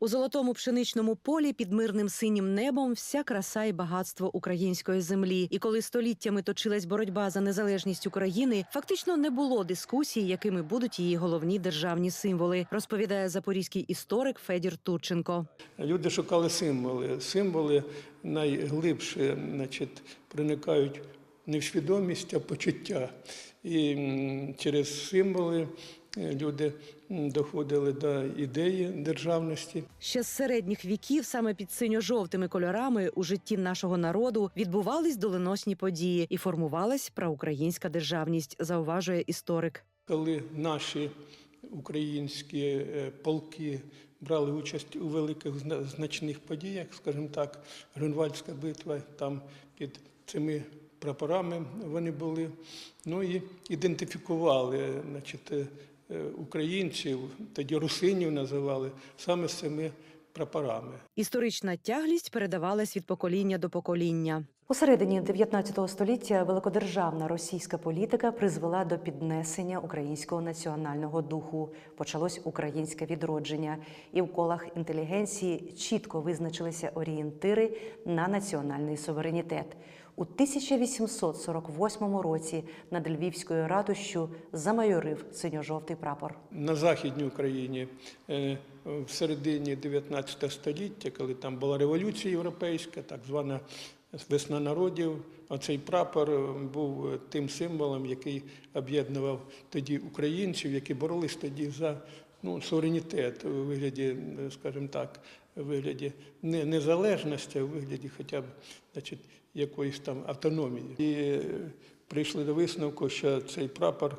У золотому пшеничному полі під мирним синім небом вся краса і багатство української землі. І коли століттями точилась боротьба за незалежність України, фактично не було дискусій, якими будуть її головні державні символи, розповідає запорізький історик Федір Турченко. Люди шукали символи. Символи найглибше значить, проникають не в свідомість, а в почуття. І через символи люди доходили до ідеї державності. Ще з середніх віків саме під синьо-жовтими кольорами у житті нашого народу відбувались доленосні події і формувалась проукраїнська державність, зауважує історик. Коли наші українські е, полки брали участь у великих зна- значних подіях, скажімо так, Грюнвальдська битва, там під цими прапорами вони були. Ну і ідентифікували значить, е, українців, тоді русинів називали саме з цими прапорами. Історична тяглість передавалась від покоління до покоління. У середині 19 століття великодержавна російська політика призвела до піднесення українського національного духу. Почалось українське відродження, і в колах інтелігенції чітко визначилися орієнтири на національний суверенітет. У 1848 році над Львівською ратущу замайорив синьо-жовтий прапор. На Західній Україні е, в середині 19 століття, коли там була революція європейська, так звана весна народів, оцей прапор е, був е, тим символом, який об'єднував тоді українців, які боролись тоді за ну, суверенітет у вигляді, скажімо так, вигляді не незалежності, а в вигляді хоча б значить, якоїсь там автономії. І е, прийшли до висновку, що цей прапор,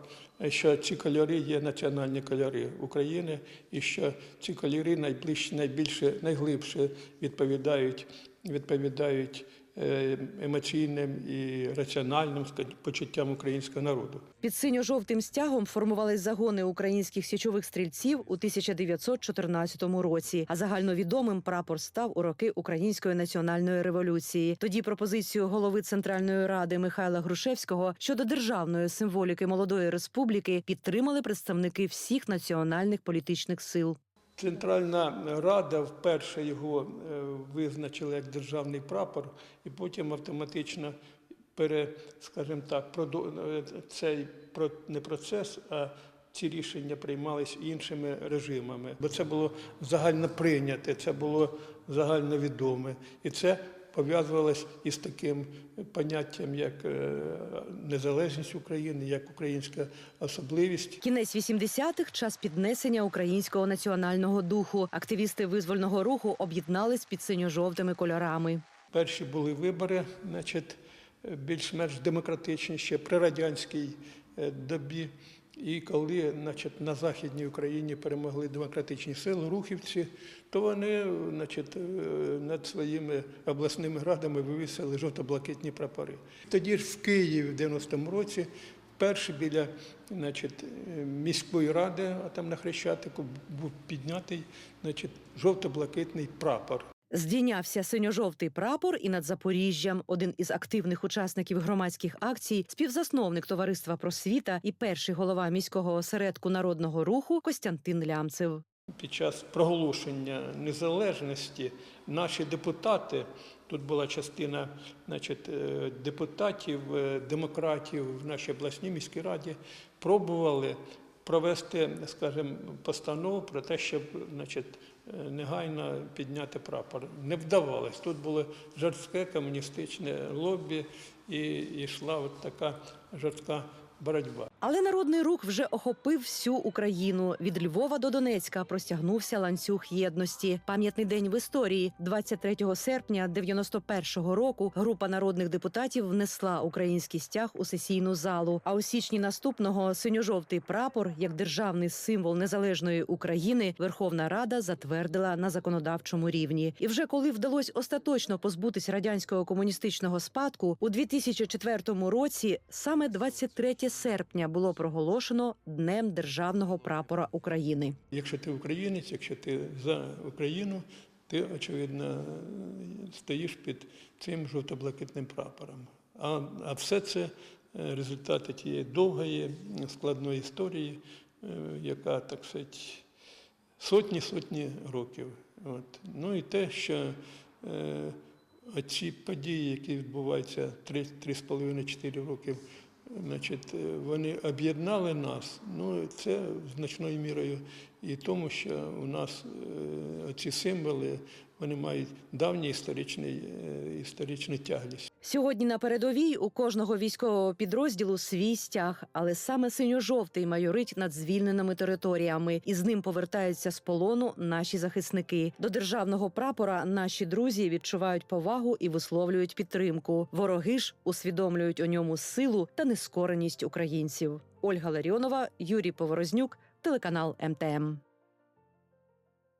що ці кольори є національні кольори України, і що ці кольори найближче, найбільше, найглибше відповідають, відповідають емоційним і раціональним почуттям українського народу. Під синьо-жовтим стягом формувались загони українських січових стрільців у 1914 році. А загальновідомим прапор став у роки Української національної революції. Тоді пропозицію голови Центральної ради Михайла Грушевського щодо державної символіки молодої республіки підтримали представники всіх національних політичних сил. Центральна Рада вперше його е, визначила як державний прапор, і потім автоматично пере, скажімо так, е, цей не процес, а ці рішення приймались іншими режимами. Бо це було загально прийняте, це було загальновідоме. І це пов'язувалось із таким поняттям, як е, незалежність України, як українська особливість. Кінець 80-х – час піднесення українського національного духу. Активісти визвольного руху об'єднались під синьо-жовтими кольорами. Перші були вибори, значить, більш-менш демократичні ще при радянській е, добі. І коли значить, на Західній Україні перемогли демократичні сили, рухівці, то вони значить, е, над своїми обласними радами вивісили жовто-блакитні прапори. Тоді ж в Києві в 90-му році перший біля значить, е, міської ради, а там на Хрещатику, був піднятий значить, жовто-блакитний прапор. Здійнявся синьо-жовтий прапор і над Запоріжжям. Один із активних учасників громадських акцій, співзасновник товариства просвіта і перший голова міського осередку народного руху Костянтин Лямцев. Під час проголошення незалежності наші депутати, тут була частина значить, е, депутатів, е, демократів в нашій обласній міській раді, пробували провести, скажімо, постанову про те, щоб значить, е, негайно підняти прапор. Не вдавалось. Тут було жорстке комуністичне лобі і йшла от така жорстка боротьба. Але народний рух вже охопив всю Україну. Від Львова до Донецька простягнувся ланцюг єдності. Пам'ятний день в історії. 23 серпня 91-го року група народних депутатів внесла український стяг у сесійну залу. А у січні наступного синьо-жовтий прапор, як державний символ незалежної України, Верховна Рада затвердила на законодавчому рівні. І вже коли вдалося остаточно позбутись радянського комуністичного спадку, у 2004 році саме 23 серпня було проголошено Днем державного прапора України. Якщо ти українець, якщо ти за Україну, ти, очевидно, стоїш під цим жовто-блакитним прапором. А, а все це е, результати тієї довгої, складної історії, е, яка, так сказати, сотні-сотні років От. Ну і те, що е, ці події, які відбуваються 3-3,5-4 роки, значить, е, вони об'єднали нас. Ну, це значною мірою і тому, що у нас е, ці символи вони мають давній історичний, е, історичну тяглість. Сьогодні на передовій у кожного військового підрозділу свій стяг, але саме синьо-жовтий майорить над звільненими територіями, і з ним повертаються з полону наші захисники. До державного прапора наші друзі відчувають повагу і висловлюють підтримку. Вороги ж усвідомлюють у ньому силу та нескореність українців. Ольга Ларіонова, Юрій Поворознюк, телеканал МТМ.